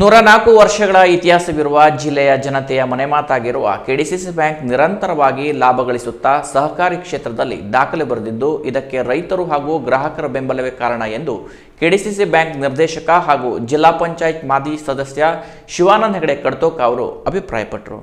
ನೂರ ನಾಲ್ಕು ವರ್ಷಗಳ ಇತಿಹಾಸವಿರುವ ಜಿಲ್ಲೆಯ ಜನತೆಯ ಮನೆಮಾತಾಗಿರುವ ಕೆಡಿಸಿಸಿ ಬ್ಯಾಂಕ್ ನಿರಂತರವಾಗಿ ಲಾಭ ಗಳಿಸುತ್ತಾ ಸಹಕಾರಿ ಕ್ಷೇತ್ರದಲ್ಲಿ ದಾಖಲೆ ಬರೆದಿದ್ದು, ಇದಕ್ಕೆ ರೈತರು ಹಾಗೂ ಗ್ರಾಹಕರ ಬೆಂಬಲವೇ ಕಾರಣ ಎಂದು ಕೆಡಿಸಿಸಿ ಬ್ಯಾಂಕ್ ನಿರ್ದೇಶಕ ಹಾಗೂ ಜಿಲ್ಲಾ ಪಂಚಾಯತ್ ಮಾಜಿ ಸದಸ್ಯ ಶಿವಾನಂದ ಹೆಗಡೆ ಕಡ್ತೋಕ ಅವರು ಅಭಿಪ್ರಾಯಪಟ್ಟರು.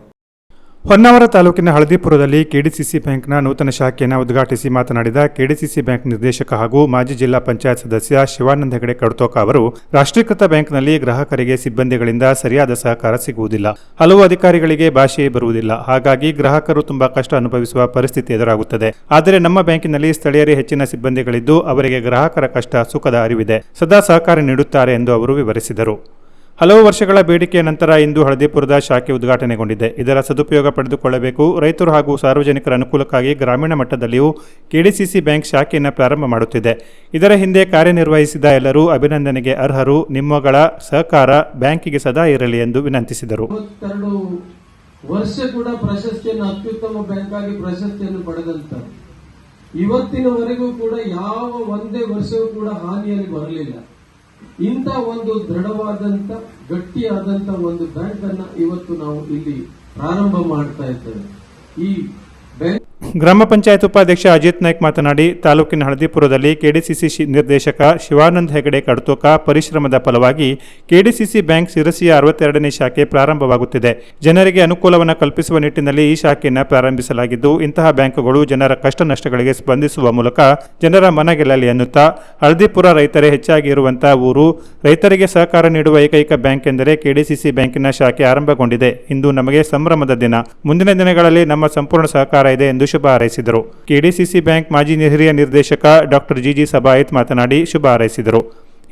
ಹೊನ್ನಾವರ ತಾಲೂಕಿನ ಹಳದಿಪುರದಲ್ಲಿ ಕೆಡಿಸಿಸಿ ಬ್ಯಾಂಕ್ನ ನೂತನ ಶಾಖೆಯನ್ನು ಉದ್ಘಾಟಿಸಿ ಮಾತನಾಡಿದ ಕೆಡಿಸಿಸಿ ಬ್ಯಾಂಕ್ ನಿರ್ದೇಶಕ ಹಾಗೂ ಮಾಜಿ ಜಿಲ್ಲಾ ಪಂಚಾಯತ್ ಸದಸ್ಯ ಶಿವಾನಂದ ಹೆಗಡೆ ಕಡ್ತೋಕ ಅವರು, ರಾಷ್ಟ್ರೀಕೃತ ಬ್ಯಾಂಕ್ನಲ್ಲಿ ಗ್ರಾಹಕರಿಗೆ ಸಿಬ್ಬಂದಿಗಳಿಂದ ಸರಿಯಾದ ಸಹಕಾರ ಸಿಗುವುದಿಲ್ಲ. ಹಲವು ಅಧಿಕಾರಿಗಳಿಗೆ ಭಾಷೆಯೇ ಬರುವುದಿಲ್ಲ. ಹಾಗಾಗಿ ಗ್ರಾಹಕರು ತುಂಬಾ ಕಷ್ಟ ಅನುಭವಿಸುವ ಪರಿಸ್ಥಿತಿ ಎದುರಾಗುತ್ತದೆ. ಆದರೆ ನಮ್ಮ ಬ್ಯಾಂಕಿನಲ್ಲಿ ಸ್ಥಳೀಯರೇ ಹೆಚ್ಚಿನ ಸಿಬ್ಬಂದಿಗಳಿದ್ದು, ಅವರಿಗೆ ಗ್ರಾಹಕರ ಕಷ್ಟ, ಸುಖದ ಅರಿವಿದೆ. ಸದಾ ಸಹಕಾರ ನೀಡುತ್ತಾರೆ ಎಂದು ಅವರು ವಿವರಿಸಿದರು. ಹಲವು ವರ್ಷಗಳ ಬೇಡಿಕೆಯ ನಂತರ ಇಂದು ಹಳದಿಪುರದ ಶಾಖೆ ಉದ್ಘಾಟನೆಗೊಂಡಿದೆ. ಇದರ ಸದುಪಯೋಗ ಪಡೆದುಕೊಳ್ಳಬೇಕು. ರೈತರು ಹಾಗೂ ಸಾರ್ವಜನಿಕರ ಅನುಕೂಲಕ್ಕಾಗಿ ಗ್ರಾಮೀಣ ಮಟ್ಟದಲ್ಲಿಯೂ ಕೆಡಿಸಿಸಿ ಬ್ಯಾಂಕ್ ಶಾಖೆಯನ್ನು ಪ್ರಾರಂಭ ಮಾಡುತ್ತಿದೆ. ಇದರ ಹಿಂದೆ ಕಾರ್ಯನಿರ್ವಹಿಸಿದ ಎಲ್ಲರೂ ಅಭಿನಂದನೆಗೆ ಅರ್ಹರು. ನಿಮ್ಮಗಳ ಸಹಕಾರ ಬ್ಯಾಂಕಿಗೆ ಸದಾ ಇರಲಿ ಎಂದು ವಿನಂತಿಸಿದರು. ವರ್ಷ ಕೂಡ ಪ್ರಶಸ್ತಿಯನ್ನು ಅತ್ಯುತ್ತಮ ಬ್ಯಾಂಕ್ ಪ್ರಶಸ್ತಿಯನ್ನು ಪಡೆದಂತ ಇವತ್ತಿನವರೆಗೂ ಕೂಡ ಯಾವ ಒಂದೇ ವರ್ಷವೂ ಕೂಡ ಹಾನಿಯಲ್ಲಿ ಬರಲಿಲ್ಲ. ಇಂಥ ಒಂದು ದೃಢವಾದಂತ ಗಟ್ಟಿಯಾದಂತ ಒಂದು ಬ್ಯಾಂಕ್ ಅನ್ನ ಇವತ್ತು ನಾವು ಇಲ್ಲಿ ಪ್ರಾರಂಭ ಮಾಡ್ತಾ ಇದ್ದೇವೆ. ಈ ಬ್ಯಾಂಕ್ ಗ್ರಾಮ ಪಂಚಾಯತ್ ಉಪಾಧ್ಯಕ್ಷ ಅಜಿತ್ ನಾಯ್ಕ್ ಮಾತನಾಡಿ, ತಾಲೂಕಿನ ಹಳದಿಪುರದಲ್ಲಿ ಕೆಡಿಸಿಸಿ ನಿರ್ದೇಶಕ ಶಿವಾನಂದ ಹೆಗಡೆ ಕಡ್ತೋಕ ಪರಿಶ್ರಮದ ಫಲವಾಗಿ ಕೆಡಿಸಿಸಿ ಬ್ಯಾಂಕ್ ಶಿರಸಿಯ ಅರವತ್ತೆರಡನೇ ಶಾಖೆ ಪ್ರಾರಂಭವಾಗುತ್ತಿದೆ. ಜನರಿಗೆ ಅನುಕೂಲವನ್ನು ಕಲ್ಪಿಸುವ ನಿಟ್ಟಿನಲ್ಲಿ ಈ ಶಾಖೆಯನ್ನು ಪ್ರಾರಂಭಿಸಲಾಗಿದ್ದು, ಇಂತಹ ಬ್ಯಾಂಕುಗಳು ಜನರ ಕಷ್ಟ ನಷ್ಟಗಳಿಗೆ ಸ್ಪಂದಿಸುವ ಮೂಲಕ ಜನರ ಮನ ಗೆಲ್ಲಲಿ ಎನ್ನುತ್ತಾ ಹಳದಿಪುರ ರೈತರೇ ಹೆಚ್ಚಾಗಿ ಇರುವಂತಹ ಊರು, ರೈತರಿಗೆ ಸಹಕಾರ ನೀಡುವ ಏಕೈಕ ಬ್ಯಾಂಕ್ ಎಂದರೆ ಕೆಡಿಸಿಸಿ ಬ್ಯಾಂಕಿನ ಶಾಖೆ ಆರಂಭಗೊಂಡಿದೆ. ಇಂದು ನಮಗೆ ಸಂಭ್ರಮದ ದಿನ. ಮುಂದಿನ ದಿನಗಳಲ್ಲಿ ನಮ್ಮ ಸಂಪೂರ್ಣ ಸಹಕಾರ ಇದೆ ಎಂದು ಶುಭ ಹಾರೈಸಿದರು. ಕೆಡಿಸಿಸಿ ಬ್ಯಾಂಕ್ ಮಾಜಿ ಹಿರಿಯ ನಿರ್ದೇಶಕ ಡಾಕ್ಟರ್ ಜಿಜಿ ಸಬಾಯತ್ ಮಾತನಾಡಿ ಶುಭ ಹಾರೈಸಿದರು.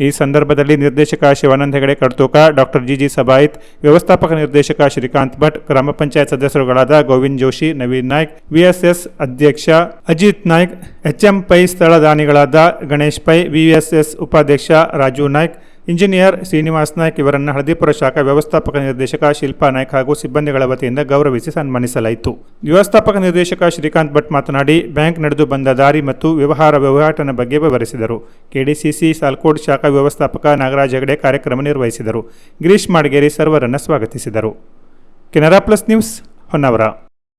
ಈ ಸಂದರ್ಭದಲ್ಲಿ ನಿರ್ದೇಶಕ Shivananda Hegde Kadatoka doctor G G ಸಬಾಯಿತ್, ವ್ಯವಸ್ಥಾಪಕ ನಿರ್ದೇಶಕ ಶ್ರೀಕಾಂತ್ ಭಟ್, ಗ್ರಾಮ ಪಂಚಾಯತ್ ಸದಸ್ಯರುಗಳಾದ ಗೋವಿಂದ್ ಜೋಶಿ, ನವೀನ್ ನಾಯ್ಕ್, ವಿಎಸ್ಎಸ್ ಅಧ್ಯಕ್ಷ ಅಜಿತ್ ನಾಯ್ಕ್, ಎಚ್ಎಂ ಪೈ ಸ್ಥಳ ದಾನಿಗಳಾದ ಗಣೇಶ್ ಪೈ, ವಿಎಸ್ಎಸ್ ಉಪಾಧ್ಯಕ್ಷ ರಾಜು ನಾಯ್ಕ್ ಇಂಜಿನಿಯರ್ ಶ್ರೀನಿವಾಸ್ ನಾಯ್ಕ್ ಇವರನ್ನು ಹಳದಿಪುರ ಶಾಖಾ ವ್ಯವಸ್ಥಾಪಕ ನಿರ್ದೇಶಕ ಶಿಲ್ಪಾ ನಾಯ್ಕ್ ಹಾಗೂ ಸಿಬ್ಬಂದಿಗಳ ವತಿಯಿಂದ ಗೌರವಿಸಿ ಸನ್ಮಾನಿಸಲಾಯಿತು. ವ್ಯವಸ್ಥಾಪಕ ನಿರ್ದೇಶಕ ಶ್ರೀಕಾಂತ್ ಭಟ್ ಮಾತನಾಡಿ, ಬ್ಯಾಂಕ್ ನಡೆದು ಬಂದ ದಾರಿ ಮತ್ತು ವ್ಯವಹಾರ ವ್ಯವಹಾರನ ಬಗ್ಗೆ ವಿವರಿಸಿದರು. ಕೆಡಿಸಿಸಿ ಸಾಲ್ಕೋಡ್ ಶಾಖಾ ವ್ಯವಸ್ಥಾಪಕ ನಾಗರಾಜ್ ಹೆಗಡೆ ಕಾರ್ಯಕ್ರಮ ನಿರ್ವಹಿಸಿದರು. ಗಿರೀಶ್ ಮಾಡಗೇರಿ ಸರ್ವರನ್ನು ಸ್ವಾಗತಿಸಿದರು. Canara plus news Honnavar.